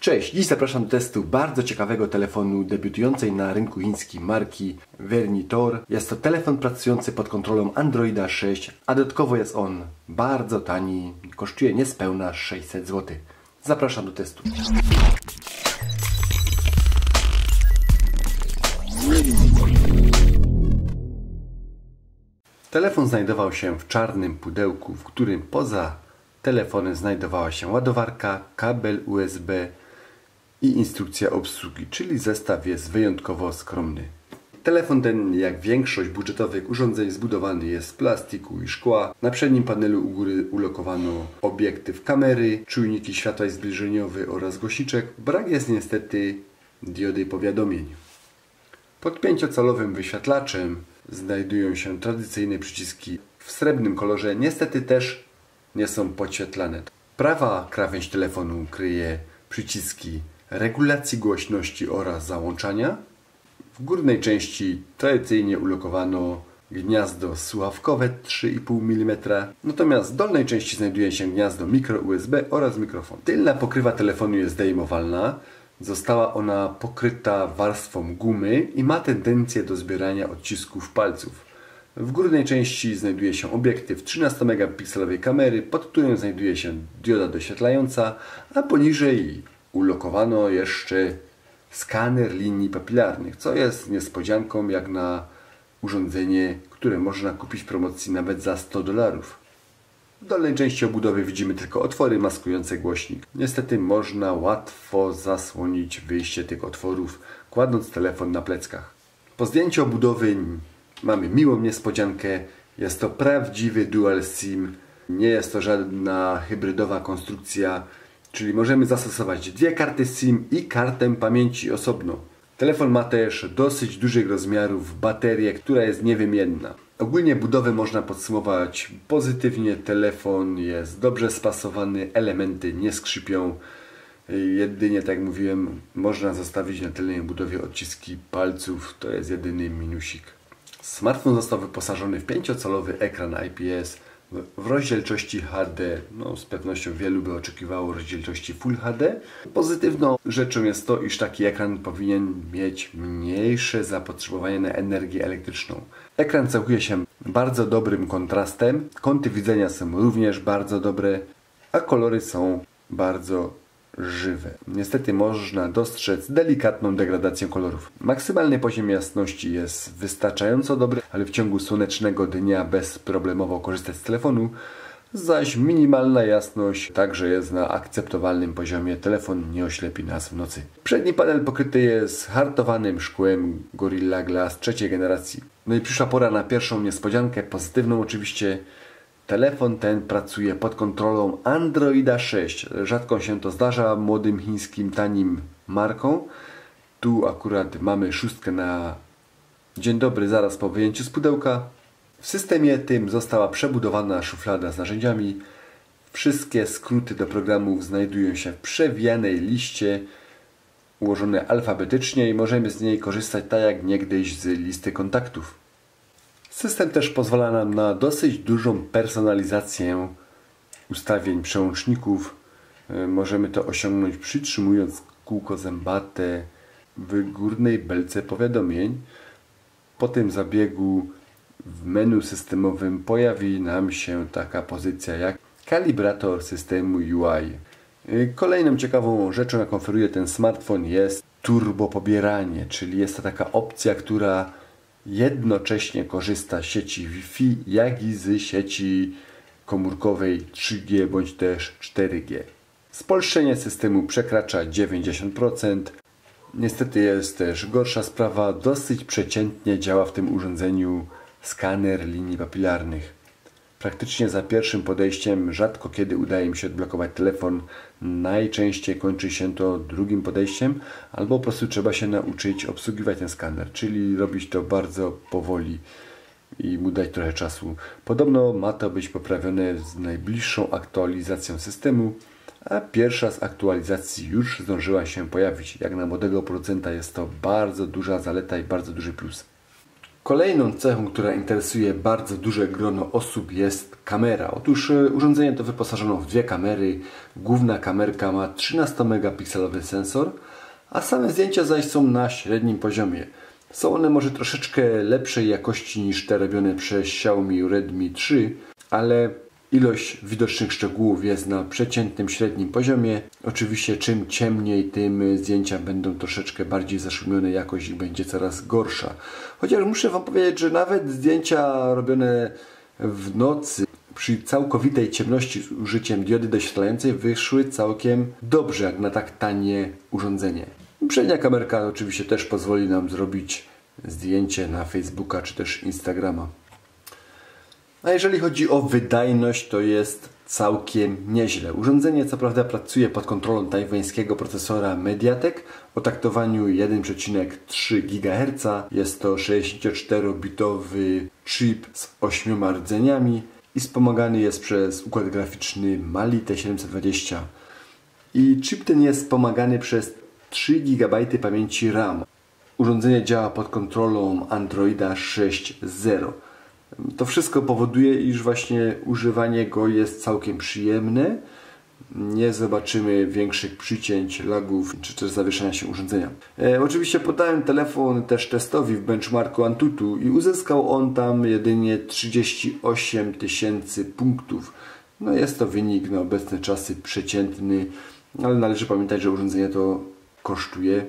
Cześć, dziś zapraszam do testu bardzo ciekawego telefonu debiutującej na rynku chińskim marki Vernitor. Jest to telefon pracujący pod kontrolą Androida 6, a dodatkowo jest on bardzo tani, kosztuje niespełna 600 zł. Zapraszam do testu. Telefon znajdował się w czarnym pudełku, w którym poza telefonem znajdowała się ładowarka, kabel USB i instrukcja obsługi, czyli zestaw jest wyjątkowo skromny. Telefon ten, jak większość budżetowych urządzeń, zbudowany jest z plastiku i szkła. Na przednim panelu u góry ulokowano obiektyw kamery, czujniki światła zbliżeniowy oraz głośniczek. Brak jest niestety diody powiadomień. Pod 5-calowym wyświetlaczem znajdują się tradycyjne przyciski w srebrnym kolorze. Niestety też nie są podświetlane. Prawa krawędź telefonu kryje przyciski regulacji głośności oraz załączania. W górnej części tradycyjnie ulokowano gniazdo słuchawkowe 3,5 mm, natomiast w dolnej części znajduje się gniazdo micro USB oraz mikrofon. Tylna pokrywa telefonu jest zdejmowalna. Została ona pokryta warstwą gumy i ma tendencję do zbierania odcisków palców. W górnej części znajduje się obiektyw 13 megapikselowej kamery, pod którym znajduje się dioda doświetlająca, a poniżej ulokowano jeszcze skaner linii papilarnych, co jest niespodzianką jak na urządzenie, które można kupić w promocji nawet za 100 dolarów. W dolnej części obudowy widzimy tylko otwory maskujące głośnik. Niestety można łatwo zasłonić wyjście tych otworów, kładąc telefon na pleckach. Po zdjęciu obudowy mamy miłą niespodziankę. Jest to prawdziwy dual SIM. Nie jest to żadna hybrydowa konstrukcja, czyli możemy zastosować dwie karty SIM i kartę pamięci osobno. Telefon ma też dosyć dużych rozmiarów baterię, która jest niewymienna. Ogólnie budowę można podsumować pozytywnie. Telefon jest dobrze spasowany, elementy nie skrzypią. Jedynie, tak jak mówiłem, można zostawić na tylnej budowie odciski palców. To jest jedyny minusik. Smartfon został wyposażony w 5-calowy ekran IPS w rozdzielczości HD. No, z pewnością wielu by oczekiwało rozdzielczości Full HD. Pozytywną rzeczą jest to, iż taki ekran powinien mieć mniejsze zapotrzebowanie na energię elektryczną. Ekran cechuje się bardzo dobrym kontrastem, kąty widzenia są również bardzo dobre, a kolory są bardzo żywe. Niestety można dostrzec delikatną degradację kolorów. Maksymalny poziom jasności jest wystarczająco dobry, ale w ciągu słonecznego dnia bezproblemowo korzystać z telefonu, zaś minimalna jasność także jest na akceptowalnym poziomie. Telefon nie oślepi nas w nocy. Przedni panel pokryty jest hartowanym szkłem Gorilla Glass trzeciej generacji. No i przyszła pora na pierwszą niespodziankę, pozytywną oczywiście. Telefon ten pracuje pod kontrolą Androida 6. Rzadko się to zdarza młodym chińskim tanim marką. Tu akurat mamy szóstkę na dzień dobry zaraz po wyjęciu z pudełka. W systemie tym została przebudowana szuflada z narzędziami. Wszystkie skróty do programów znajdują się w przewijanej liście ułożone alfabetycznie i możemy z niej korzystać tak jak niegdyś z listy kontaktów. System też pozwala nam na dosyć dużą personalizację ustawień przełączników. E, możemy to osiągnąć przytrzymując kółko zębate w górnej belce powiadomień. Po tym zabiegu w menu systemowym pojawi nam się taka pozycja jak kalibrator systemu UI. E, kolejną ciekawą rzeczą, jaką oferuje ten smartfon jest turbo pobieranie, czyli jest to taka opcja, która jednocześnie korzysta z sieci Wi-Fi, jak i z sieci komórkowej 3G bądź też 4G. Spolszczenie systemu przekracza 90%. Niestety jest też gorsza sprawa, dosyć przeciętnie działa w tym urządzeniu skaner linii papilarnych. Praktycznie za pierwszym podejściem rzadko kiedy udaje mi się odblokować telefon. Najczęściej kończy się to drugim podejściem, albo po prostu trzeba się nauczyć obsługiwać ten skaner, czyli robić to bardzo powoli i mu dać trochę czasu. Podobno ma to być poprawione z najbliższą aktualizacją systemu, a pierwsza z aktualizacji już zdążyła się pojawić. Jak na młodego producenta jest to bardzo duża zaleta i bardzo duży plus. Kolejną cechą, która interesuje bardzo duże grono osób jest kamera. Otóż e, urządzenie to wyposażono w dwie kamery. Główna kamerka ma 13-megapikselowy sensor, a same zdjęcia zaś są na średnim poziomie. Są one może troszeczkę lepszej jakości niż te robione przez Xiaomi Redmi 3, ale Ilość widocznych szczegółów jest na przeciętnym, średnim poziomie. Oczywiście czym ciemniej, tym zdjęcia będą troszeczkę bardziej zaszumione, jakość ich będzie coraz gorsza. Chociaż muszę Wam powiedzieć, że nawet zdjęcia robione w nocy przy całkowitej ciemności z użyciem diody doświetlającej wyszły całkiem dobrze, jak na tak tanie urządzenie. Przednia kamerka oczywiście też pozwoli nam zrobić zdjęcie na Facebooka czy też Instagrama. A jeżeli chodzi o wydajność, to jest całkiem nieźle. Urządzenie co prawda pracuje pod kontrolą tajwańskiego procesora Mediatek o taktowaniu 1,3 GHz. Jest to 64-bitowy chip z 8 rdzeniami i wspomagany jest przez układ graficzny Mali T720. I chip ten jest wspomagany przez 3 GB pamięci RAM. Urządzenie działa pod kontrolą Androida 6.0. To wszystko powoduje, iż właśnie używanie go jest całkiem przyjemne. Nie zobaczymy większych przycięć, lagów czy też zawieszania się urządzenia. E, oczywiście podałem telefon też testowi w benchmarku Antutu i uzyskał on tam jedynie 38 tysięcy punktów. No jest to wynik na obecne czasy przeciętny, ale należy pamiętać, że urządzenie to kosztuje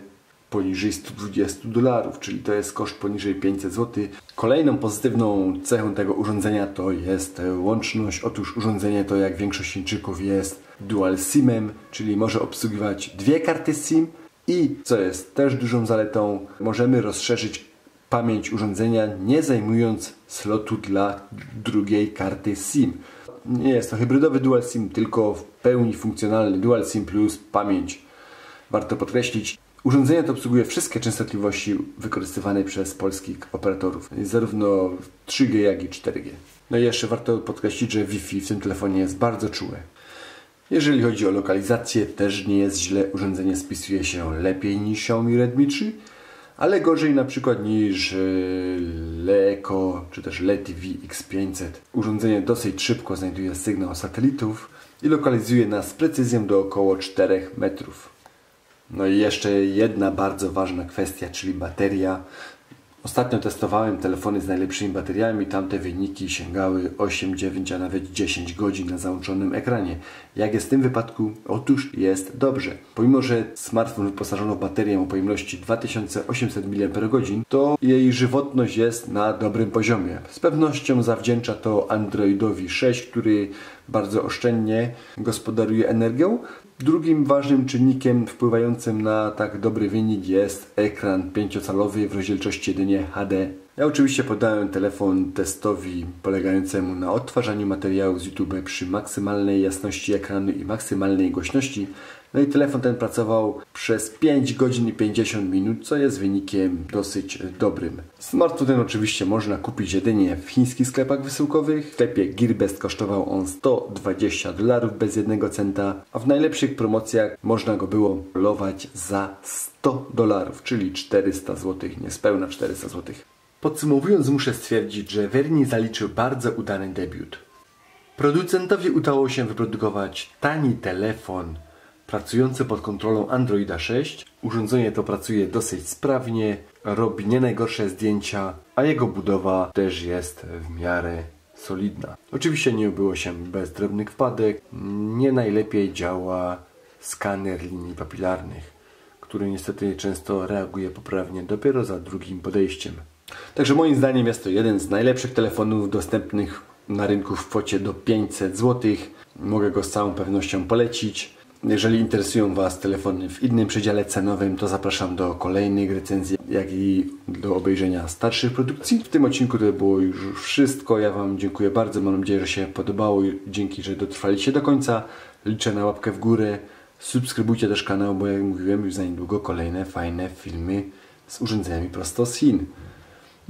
poniżej 120 dolarów, czyli to jest koszt poniżej 500 zł. Kolejną pozytywną cechą tego urządzenia to jest łączność. Otóż urządzenie to jak większość Chińczyków jest dual SIM-em, czyli może obsługiwać dwie karty SIM i co jest też dużą zaletą, możemy rozszerzyć pamięć urządzenia nie zajmując slotu dla drugiej karty SIM. Nie jest to hybrydowy dual SIM, tylko w pełni funkcjonalny dual SIM plus pamięć. Warto podkreślić, Urządzenie to obsługuje wszystkie częstotliwości wykorzystywane przez polskich operatorów, zarówno 3G jak i 4G. No i jeszcze warto podkreślić, że Wi-Fi w tym telefonie jest bardzo czułe. Jeżeli chodzi o lokalizację, też nie jest źle. Urządzenie spisuje się lepiej niż Xiaomi Redmi 3, ale gorzej na przykład niż e, Leco czy też LeTV X500. Urządzenie dosyć szybko znajduje sygnał satelitów i lokalizuje nas z precyzją do około 4 metrów. No i jeszcze jedna bardzo ważna kwestia, czyli bateria. Ostatnio testowałem telefony z najlepszymi bateriami, tamte wyniki sięgały 8, 9, a nawet 10 godzin na załączonym ekranie. Jak jest w tym wypadku? Otóż jest dobrze. Pomimo, że smartfon wyposażono w baterię o pojemności 2800 mAh, to jej żywotność jest na dobrym poziomie. Z pewnością zawdzięcza to Androidowi 6, który bardzo oszczędnie gospodaruje energią, Drugim ważnym czynnikiem wpływającym na tak dobry wynik jest ekran 5-calowy w rozdzielczości jedynie HD. Ja oczywiście podałem telefon testowi polegającemu na odtwarzaniu materiałów z YouTube przy maksymalnej jasności ekranu i maksymalnej głośności. No i telefon ten pracował przez 5 godzin i 50 minut, co jest wynikiem dosyć dobrym. Smartfon ten oczywiście można kupić jedynie w chińskich sklepach wysyłkowych. W sklepie Gearbest kosztował on 120 dolarów bez jednego centa, a w najlepszych promocjach można go było lować za 100 dolarów, czyli 400 zł, niespełna 400 zł. Podsumowując muszę stwierdzić, że Verni zaliczył bardzo udany debiut. Producentowi udało się wyprodukować tani telefon pracujący pod kontrolą Androida 6. Urządzenie to pracuje dosyć sprawnie, robi nie najgorsze zdjęcia, a jego budowa też jest w miarę solidna. Oczywiście nie obyło się bez drobnych wpadek. Nie najlepiej działa skaner linii papilarnych, który niestety często reaguje poprawnie dopiero za drugim podejściem. Także moim zdaniem jest to jeden z najlepszych telefonów dostępnych na rynku w kwocie do 500 zł. Mogę go z całą pewnością polecić. Jeżeli interesują Was telefony w innym przedziale cenowym, to zapraszam do kolejnych recenzji, jak i do obejrzenia starszych produkcji. W tym odcinku to było już wszystko. Ja Wam dziękuję bardzo. Mam nadzieję, że się podobało. Dzięki, że dotrwaliście do końca. Liczę na łapkę w górę. Subskrybujcie też kanał, bo jak mówiłem, już za niedługo kolejne fajne filmy z urządzeniami prosto z Chin.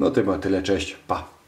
No to chyba tyle. Cześć. Pa.